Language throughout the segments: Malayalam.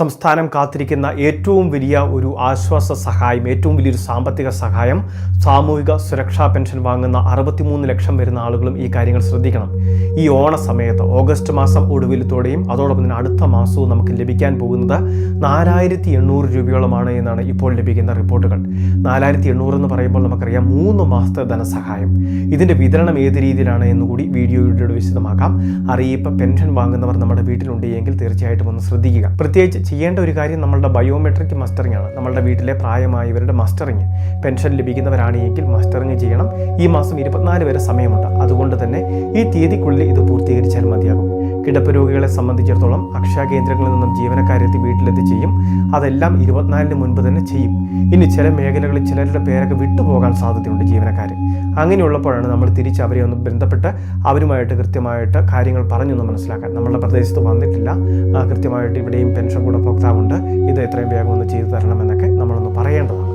സംസ്ഥാനം കാത്തിരിക്കുന്ന ഏറ്റവും വലിയ ഒരു ആശ്വാസ സഹായം ഏറ്റവും വലിയൊരു സാമ്പത്തിക സഹായം സാമൂഹിക സുരക്ഷാ പെൻഷൻ വാങ്ങുന്ന അറുപത്തിമൂന്ന് ലക്ഷം വരുന്ന ആളുകളും ഈ കാര്യങ്ങൾ ശ്രദ്ധിക്കണം. ഈ ഓണ സമയത്ത് ഓഗസ്റ്റ് മാസം ഒടുവിലത്തോടെയും അതോടൊപ്പം തന്നെ അടുത്ത മാസവും നമുക്ക് ലഭിക്കാൻ പോകുന്നത് നാലായിരത്തി എണ്ണൂറ് രൂപയോളമാണ് എന്നാണ് ഇപ്പോൾ ലഭിക്കുന്ന റിപ്പോർട്ടുകൾ. നാലായിരത്തി എണ്ണൂറ് എന്ന് പറയുമ്പോൾ നമുക്കറിയാം മൂന്ന് മാസത്തെ ധനസഹായം. ഇതിന്റെ വിതരണം ഏത് രീതിയിലാണ് എന്നുകൂടി വീഡിയോയിലൂടെ വിശദമാക്കാം. അറിയിപ്പ് പെൻഷൻ വാങ്ങുന്നവർ നമ്മുടെ വീട്ടിലുണ്ടെങ്കിൽ തീർച്ചയായിട്ടും ഒന്ന് ശ്രദ്ധിക്കുക. പ്രത്യേകിച്ച് ചെയ്യേണ്ട ഒരു കാര്യം നമ്മളുടെ ബയോമെട്രിക് മസ്റ്ററിംഗ് ആണ്. നമ്മളുടെ വീട്ടിലെ പ്രായമായവരുടെ മസ്റ്ററിങ് പെൻഷൻ ലഭിക്കുന്നവരാണെങ്കിൽ മസ്റ്ററിങ് ചെയ്യണം. ഈ മാസം ഇരുപത്തിനാല് വരെ സമയമുണ്ട്. അതുകൊണ്ട് തന്നെ ഈ തീയതിക്കുള്ളിൽ ഇത് പൂർത്തീകരിച്ചാൽ മതിയാകും. കിടപ്പ് രോഗികളെ സംബന്ധിച്ചിടത്തോളം അക്ഷയ കേന്ദ്രങ്ങളിൽ നിന്നും ജീവനക്കാരെത്തി വീട്ടിലെത്തി ചെയ്യും. അതെല്ലാം ഇരുപത്തിനാലിന് മുൻപ് തന്നെ ചെയ്യും. ഇനി ചില മേഖലകളിൽ ചിലരുടെ പേരൊക്കെ വിട്ടുപോകാൻ സാധ്യതയുണ്ട് ജീവനക്കാർ അങ്ങനെയുള്ളപ്പോഴാണ് നമ്മൾ തിരിച്ച് അവരെ ഒന്ന് ബന്ധപ്പെട്ട് അവരുമായിട്ട് കൃത്യമായിട്ട് കാര്യങ്ങൾ പറഞ്ഞൊന്ന് മനസ്സിലാക്കാൻ. നമ്മളുടെ പ്രദേശത്ത് വന്നിട്ടില്ല. കൃത്യമായിട്ട് ഇവിടെയും പെൻഷൻ ഗുണഭോക്താവുണ്ട്. ഇത് എത്രയും വേഗം ഒന്ന് ചെയ്തു തരണമെന്നൊക്കെ നമ്മളൊന്ന് പറയേണ്ടതാണ്.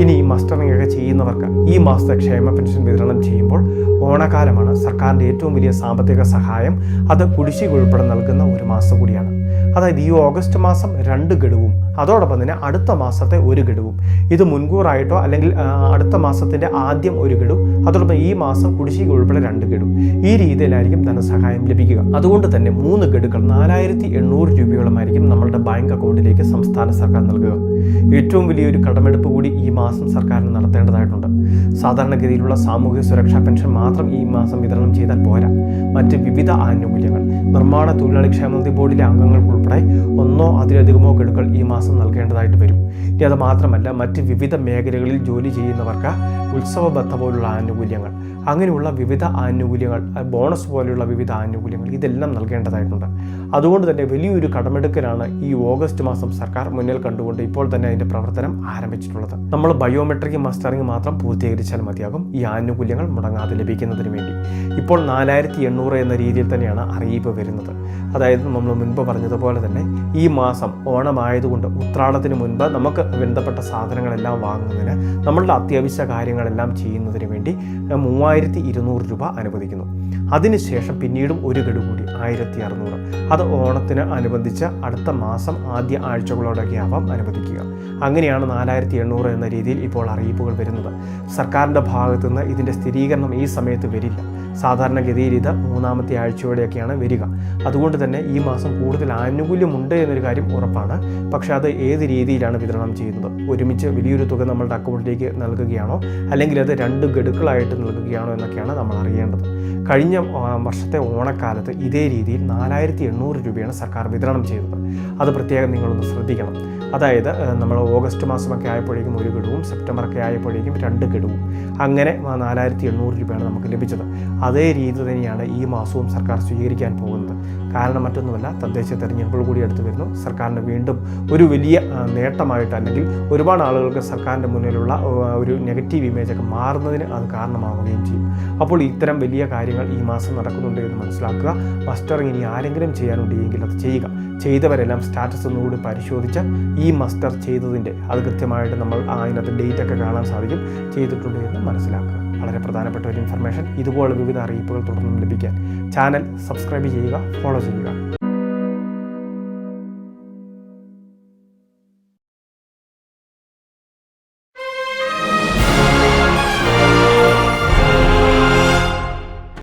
ഇനി ഈ മസ്റ്ററിംഗ് ഒക്കെ ചെയ്യുന്നവർക്ക് ഈ മാസത്തെ ക്ഷേമ പെൻഷൻ വിതരണം ചെയ്യുമ്പോൾ ഓണക്കാലമാണ് സർക്കാരിന്റെ ഏറ്റവും വലിയ സാമ്പത്തിക സഹായം. അത് കുടിശ്ശിക ഉൾപ്പെടെ നൽകുന്ന ഒരു മാസം കൂടിയാണ്. അതായത് ഈ ഓഗസ്റ്റ് മാസം രണ്ട് ഗഡുവും അതോടൊപ്പം തന്നെ അടുത്ത മാസത്തെ ഒരു ഗഡുവും. ഇത് മുൻകൂറായിട്ടോ അല്ലെങ്കിൽ അടുത്ത മാസത്തിന്റെ ആദ്യം ഒരു ഗഡു അതോടൊപ്പം ഈ മാസം കുടിശ്ശിക ഉൾപ്പെടെ രണ്ട് ഗഡു. ഈ രീതിയിലായിരിക്കും ധനസഹായം ലഭിക്കുക. അതുകൊണ്ട് തന്നെ മൂന്ന് ഗഡുക്കൾ നാലായിരത്തി എണ്ണൂറ് രൂപയോളമായിരിക്കും നമ്മളുടെ ബാങ്ക് അക്കൗണ്ടിലേക്ക് സംസ്ഥാന സർക്കാർ നൽകുക. ഏറ്റവും വലിയൊരു കടമെടുപ്പ് കൂടി ഈ മാസം സർക്കാരിന് നടത്തേണ്ടതായിട്ടുണ്ട്. സാധാരണഗതിയിലുള്ള സാമൂഹ്യ സുരക്ഷാ പെൻഷൻ മാത്രം ഈ മാസം വിതരണം ചെയ്താൽ പോരാ. മറ്റ് വിവിധ ആനുകൂല്യങ്ങൾ നിർമ്മാണ തൊഴിലാളി ക്ഷേമനിധി ബോർഡിലെ അംഗങ്ങൾക്കുൾപ്പെടെ ഒന്നോ അതിലധികമോ ഗഡുക്കൾ ഈ മാസം നൽകേണ്ടതായിട്ട് വരും. ഇനി അത് മാത്രമല്ല മറ്റ് വിവിധ മേഖലകളിൽ ജോലി ചെയ്യുന്നവർക്ക് ഉത്സവബദ്ധ പോലുള്ള ആനുകൂല്യങ്ങൾ അങ്ങനെയുള്ള വിവിധ ആനുകൂല്യങ്ങൾ ബോണസ് പോലെയുള്ള വിവിധ ആനുകൂല്യങ്ങൾ ഇതെല്ലാം നൽകേണ്ടതായിട്ടുണ്ട്. അതുകൊണ്ട് തന്നെ വലിയൊരു കടമെടുക്കലാണ് ഈ ഓഗസ്റ്റ് മാസം സർക്കാർ മുന്നിൽ കണ്ടുകൊണ്ട് ഇപ്പോൾ തന്നെ അതിന്റെ പ്രവർത്തനം ആരംഭിച്ചിട്ടുള്ളത്. നമ്മൾ ബയോമെട്രിക് മസ്റ്ററിംഗ് മാത്രം പൂർത്തീകരിച്ചാൽ മതിയാകും. ഈ ആനുകൂല്യങ്ങൾ മുടങ്ങാതെ ലഭിക്കുന്നതിന് വേണ്ടി. ഇപ്പോൾ നാലായിരത്തി എണ്ണൂറ് എന്ന രീതിയിൽ തന്നെയാണ് അറിയിപ്പ് വരുന്നത്. അതായത് നമ്മൾ മുൻപ് പറഞ്ഞതുപോലെ തന്നെ ഈ മാസം ഓണമായതുകൊണ്ട് ഉത്രാടത്തിന് മുൻപ് നമുക്ക് ബന്ധപ്പെട്ട സാധനങ്ങളെല്ലാം വാങ്ങുന്നതിന് നമ്മളുടെ അത്യാവശ്യ കാര്യങ്ങളെല്ലാം ചെയ്യുന്നതിന് വേണ്ടി മൂവായിരത്തി രൂപ അനുവദിക്കുന്നു. അതിനുശേഷം പിന്നീടും ഒരു ഗഡു കൂടി ആയിരത്തി അറുന്നൂറ് അത് ഓണത്തിന് അനുബന്ധിച്ച് അടുത്ത മാസം ആദ്യ ആഴ്ചകളോടൊക്കെ ആവാം അനുവദിക്കുക. അങ്ങനെയാണ് നാലായിരത്തി എണ്ണൂറ് എന്ന രീതിയിൽ ഇപ്പോൾ അറിയിപ്പുകൾ വരുന്നത്. സർക്കാരിന്റെ ഭാഗത്തുനിന്ന് ഇതിന്റെ സ്ഥിരീകരണം ഈ സമയത്ത് വരില്ല. സാധാരണഗതിയിൽ ഇത് മൂന്നാമത്തെ ആഴ്ചയോടെയൊക്കെയാണ് വരിക. അതുകൊണ്ട് തന്നെ ഈ മാസം കൂടുതൽ ആനുകൂല്യമുണ്ട് എന്നൊരു കാര്യം ഉറപ്പാണ്. പക്ഷേ അത് ഏത് രീതിയിലാണ് വിതരണം ചെയ്യുന്നത്? ഒരുമിച്ച് വലിയൊരു തുക നമ്മളുടെ അക്കൗണ്ടിലേക്ക് നൽകുകയാണോ? അല്ലെങ്കിൽ അത് രണ്ട് ഗഡുക്കളായിട്ട് നൽകുകയാണോ എന്നൊക്കെയാണ് നമ്മൾ അറിയേണ്ടത്. കഴിഞ്ഞ വർഷത്തെ ഓണക്കാലത്ത് ഇതേ രീതിയിൽ നാലായിരത്തി എണ്ണൂറ് രൂപയാണ് സർക്കാർ വിതരണം ചെയ്തത്. അത് പ്രത്യേകം നിങ്ങളൊന്ന് ശ്രദ്ധിക്കണം. അതായത് നമ്മൾ ഓഗസ്റ്റ് മാസമൊക്കെ ആയപ്പോഴേക്കും ഒരു ഗഡുവും സെപ്റ്റംബറൊക്കെ ആയപ്പോഴേക്കും രണ്ട് ഗഡുവും. അങ്ങനെ നാലായിരത്തി എണ്ണൂറ് രൂപയാണ് നമുക്ക് ലഭിച്ചത്. അതേ രീതി തന്നെയാണ് ഈ മാസവും സർക്കാർ സ്വീകരിക്കാൻ പോകുന്നത്. കാരണം മറ്റൊന്നുമല്ല തദ്ദേശ തെരഞ്ഞെടുപ്പുകൾ കൂടി അടുത്ത് വരുന്നു. സർക്കാരിന് വീണ്ടും ഒരു വലിയ നേട്ടമായിട്ട് അല്ലെങ്കിൽ ഒരുപാട് ആളുകൾക്ക് സർക്കാരിന്റെ മുന്നിലുള്ള ഒരു നെഗറ്റീവ് ഇമേജ് ഒക്കെ മാറുന്നതിന് അത് കാരണമാവുകയും ചെയ്യും. അപ്പോൾ ഇത്തരം വലിയ കാര്യങ്ങൾ ഈ മാസം നടക്കുന്നുണ്ട് എന്ന് മനസ്സിലാക്കുക. മസ്റ്ററിങ് ഇനി ആരെങ്കിലും ചെയ്യാനുണ്ടെങ്കിൽ അത് ചെയ്യുക. ചെയ്തവരെല്ലാം സ്റ്റാറ്റസ് ഒന്നുകൂടി പരിശോധിച്ച് ഈ മസ്റ്റർ ചെയ്തതിന്റെ അത് കൃത്യമായിട്ട് നമ്മൾ അതിനകത്ത് ഡേറ്റ് ഒക്കെ കാണാൻ സാധിക്കും. ചെയ്തിട്ടുണ്ട് എന്ന് മനസ്സിലാക്കുക. വളരെ പ്രധാനപ്പെട്ട ഒരു ഇൻഫർമേഷൻ ഇതുപോലെ വിവിധ അറിയിപ്പുകൾ തുടർന്നും ലഭിക്കാൻ ചാനൽ സബ്സ്ക്രൈബ് ചെയ്യുക ഫോളോ ചെയ്യുക.